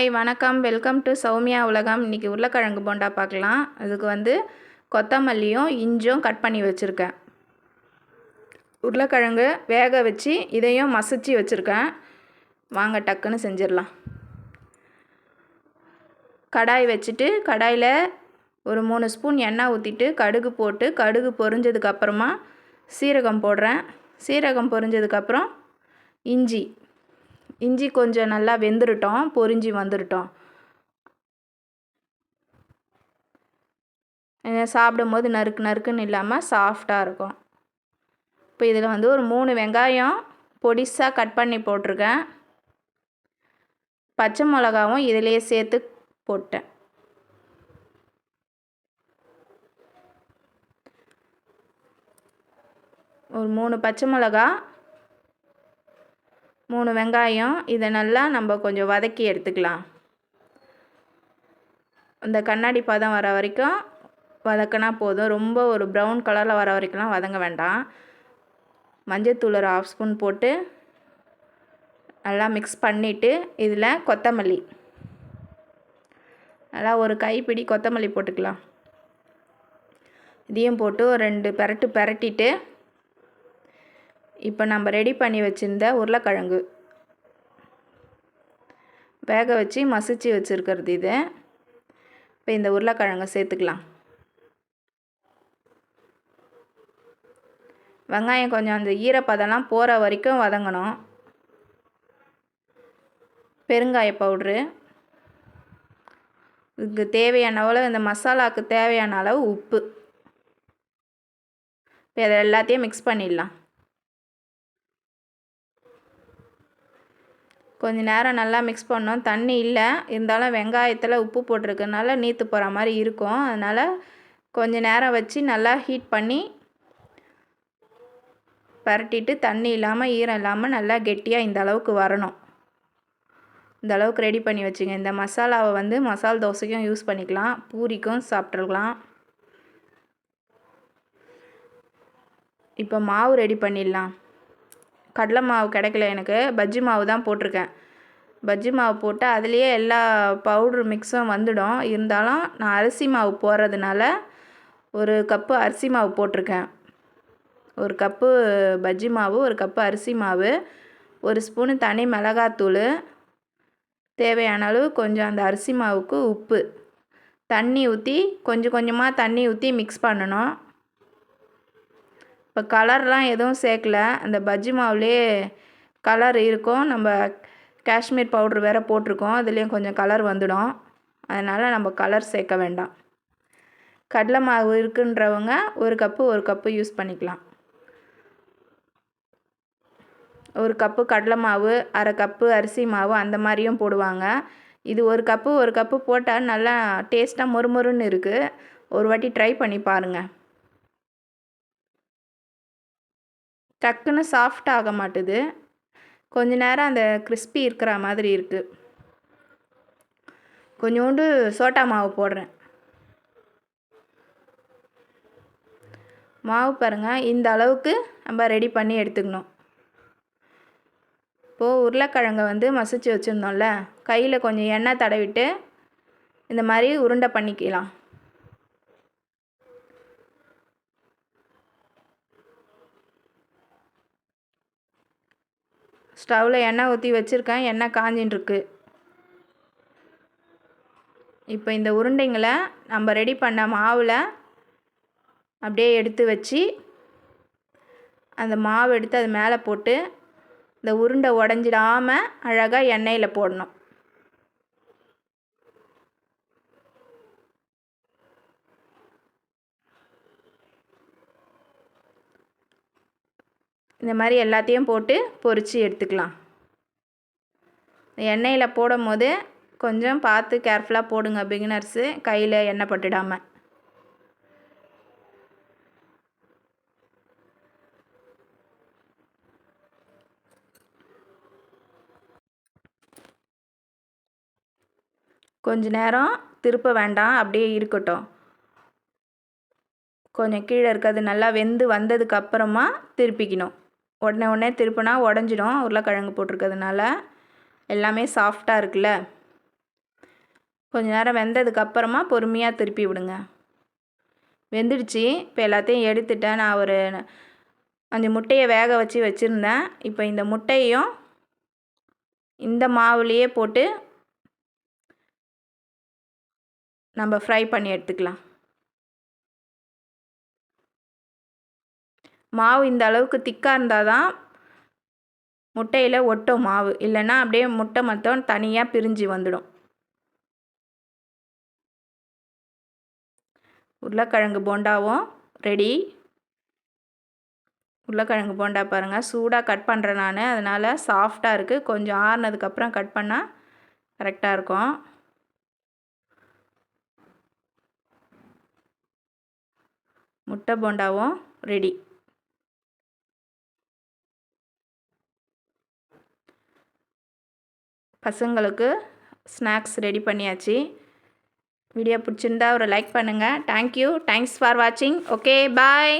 Hi வணக்கம். Welcome to Soumya உலகம். இன்றைக்கி உருளைக்கிழங்கு போண்டா பார்க்கலாம். அதுக்கு வந்து கொத்தமல்லியும் இஞ்சும் கட் பண்ணி வச்சுருக்கேன். உருளைக்கிழங்கு வேக வச்சு இதையும் மசிச்சு வச்சுருக்கேன். வாங்க டக்குன்னு செஞ்சிடலாம். கடாய் வச்சுட்டு கடாயில் ஒரு மூணு ஸ்பூன் எண்ணெய் ஊற்றிட்டு கடுகு போட்டு கடுகு பொரிஞ்சதுக்கப்புறமா சீரகம் போடுறேன். சீரகம் பொரிஞ்சதுக்கப்புறம் இஞ்சி இஞ்சி கொஞ்சம் நல்லா வெந்துருட்டோம் பொரிஞ்சு வந்துருட்டோம். சாப்பிடும்போது நறுக்கு நறுக்குன்னு இல்லாமல் சாஃப்டாக இருக்கும். இப்போ இதில் வந்து ஒரு மூணு வெங்காயம் பொடிசாக கட் பண்ணி போட்டிருக்கேன். பச்சை மிளகாவும் இதிலேயே சேர்த்து போட்டேன். ஒரு மூணு பச்சை மிளகா மூணு வெங்காயம். இதை நல்லா நம்ம கொஞ்சம் வதக்கி எடுத்துக்கலாம். இந்த கண்ணாடி பதம் வர வரைக்கும் வதக்கினா போதும். ரொம்ப ஒரு ப்ரௌன் கலரில் வர வரைக்கும்லாம் வதங்க வேண்டாம். மஞ்சத்தூள் ஒரு ஆஃப் ஸ்பூன் போட்டு நல்லா மிக்ஸ் பண்ணிவிட்டு இதில் கொத்தமல்லி. நல்லா ஒரு கைப்பிடி கொத்தமல்லி போட்டுக்கலாம். இதையும் போட்டு ஒரு ரெண்டு பெரட்டு பெரட்டிட்டு இப்போ நம்ம ரெடி பண்ணி வச்சுருந்த உருளைக்கிழங்கு. வேக வச்சு மசிச்சு வச்சுருக்கிறது இது. இப்போ இந்த உருளைக்கிழங்கை சேர்த்துக்கலாம். வெங்காயம் கொஞ்சம் அந்த ஈரப்பதம்லாம் போகிற வரைக்கும் வதங்கணும். பெருங்காய பவுட்ரு. இதுக்கு தேவையான அளவு இந்த மசாலாவுக்கு தேவையான அளவு உப்பு. இப்போ இதை எல்லாத்தையும் மிக்ஸ் பண்ணிடலாம். கொஞ்சம் நேரம் நல்லா மிக்ஸ் பண்ணோம். தண்ணி இல்லை. இருந்தாலும் வெங்காயத்தில் உப்பு போட்டிருக்கனால நீத்து போகிற மாதிரி இருக்கும். அதனால் கொஞ்சம் நேரம் வச்சு நல்லா ஹீட் பண்ணி பரட்டிட்டு தண்ணி இல்லாமல் ஈரம் இல்லாமல் நல்லா கெட்டியாக இந்த அளவுக்கு வரணும். இந்த அளவுக்கு ரெடி பண்ணி வச்சுங்க. இந்த மசாலாவை வந்து மசால் தோசைக்கும் யூஸ் பண்ணிக்கலாம். பூரிக்கும் சாப்பிட்ருக்கலாம் இப்போ மாவு ரெடி பண்ணிடலாம். கடலை மாவு கிடைக்கல எனக்கு. பஜ்ஜி மாவு தான் போட்டிருக்கேன். பஜ்ஜி மாவு போட்டு அதுலேயே எல்லா பவுட்ரு மிக்ஸும் வந்துடும். இருந்தாலும் நான் அரிசி மாவு போடுறதுனால ஒரு கப்பு அரிசி மாவு போட்டிருக்கேன். ஒரு கப்பு பஜ்ஜி மாவு ஒரு கப்பு அரிசி மாவு ஒரு ஸ்பூனு தனி மிளகாத்தூள் தேவையான அளவு கொஞ்சம் அந்த அரிசி மாவுக்கு உப்பு. தண்ணி ஊற்றி கொஞ்சம் கொஞ்சமாக தண்ணி ஊற்றி மிக்ஸ் பண்ணணும். இப்போ கலர்லாம் எதுவும் சேர்க்கல. அந்த பஜ்ஜி மாவுலேயே கலர் இருக்கும். நம்ம காஷ்மீர் பவுட்ரு வேறு போட்டிருக்கோம். அதுலேயும் கொஞ்சம் கலர் வந்துடும். அதனால் நம்ம கலர் சேர்க்க வேண்டாம். கடலை மாவு இருக்குன்றவங்க ஒரு கப்பு ஒரு கப்பு யூஸ் பண்ணிக்கலாம். ஒரு கப்பு கடலை மாவு அரை கப்பு அரிசி மாவு அந்த மாதிரியும் போடுவாங்க. இது ஒரு கப்பு ஒரு கப்பு போட்டால் நல்லா டேஸ்ட்டாக மொறுமொறுன்னு இருக்குது ஒரு வாட்டி ட்ரை பண்ணி பாருங்கள் டக்குன்னு சாஃப்ட் ஆக மாட்டுது. கொஞ்ச நேரம் அந்த கிறிஸ்பி இருக்கிற மாதிரி இருக்குது கொஞ்சோண்டு சோட்டா மாவு போடுறேன். மாவு பாருங்கள் இந்த அளவுக்கு நம்ம ரெடி பண்ணி எடுத்துக்கணும். இப்போது உருளைக்கிழங்கை வந்து மசிச்சு வச்சுருந்தோம்ல கையில் கொஞ்சம் எண்ணெய் தடவிட்டு இந்த மாதிரி உருண்டை பண்ணிக்கலாம். ஸ்டவ்வில் எண்ணெய் ஊற்றி வச்சுருக்கேன். எண்ணெய் காஞ்சின்ட்டுருக்கு இப்போ இந்த உருண்டைங்களை நம்ம ரெடி பண்ண மாவில் அப்படியே எடுத்து வச்சு அந்த மாவு எடுத்து அது மேலே போட்டு இந்த உருண்டை உடஞ்சிடாமல் அழகாக எண்ணெயில் போடணும். இந்த மாதிரி எல்லாத்தையும் போட்டு பொறிச்சு எடுத்துக்கலாம். எண்ணெயில் போடும் போது கொஞ்சம் பார்த்து கேர்ஃபுல்லாக போடுங்க பிகினர்ஸு கையில் எண்ணெய் பட்டுடாமல் கொஞ்ச நேரம் திருப்ப வேண்டாம் அப்படியே இருக்கட்டும். கொஞ்சம் கீழே இருக்கிறது நல்லா வெந்து வந்ததுக்கப்புறமா திருப்பிக்கணும். உடனே உடனே திருப்பினா உடஞ்சிடும். உருளைக்கிழங்கு போட்டிருக்கிறதுனால எல்லாமே சாஃப்டாக இருக்குல்ல. கொஞ்சம் நேரம் வெந்ததுக்கப்புறமா பொறுமையாக திருப்பி விடுங்க. வெந்துடுச்சு. இப்போ எல்லாத்தையும் எடுத்துட்டேன். நான் ஒரு அஞ்சு முட்டையை வேக வச்சு வச்சுருந்தேன். இப்போ இந்த முட்டையும் இந்த மாவுலேயே போட்டு நம்ம ஃப்ரை பண்ணி எடுத்துக்கலாம். மாவு இந்த அளவுக்கு திக்காக இருந்தால் தான் முட்டையில் ஒட்டும் மாவு. இல்லைன்னா அப்படியே முட்டை மொத்தம் தனியாக பிரிஞ்சு வந்துடும். உருளைக்கிழங்கு போண்டாவும் ரெடி உருளைக்கிழங்கு போண்டா பாருங்கள் சூடாக கட் பண்ணுறேன் நான். அதனால் சாஃப்டாக இருக்குது கொஞ்சம் ஆறுனதுக்கப்புறம் கட் பண்ணால் கரெக்டாக இருக்கும். முட்டை போண்டாவும் ரெடி பசங்களுக்கு ஸ்நாக்ஸ் ரெடி பண்ணியாச்சு. வீடியோ பிடிச்சிருந்தா ஒரு லைக் பண்ணுங்கள் தேங்க்யூ தேங்க்ஸ் ஃபார் வாட்சிங் ஓகே பாய்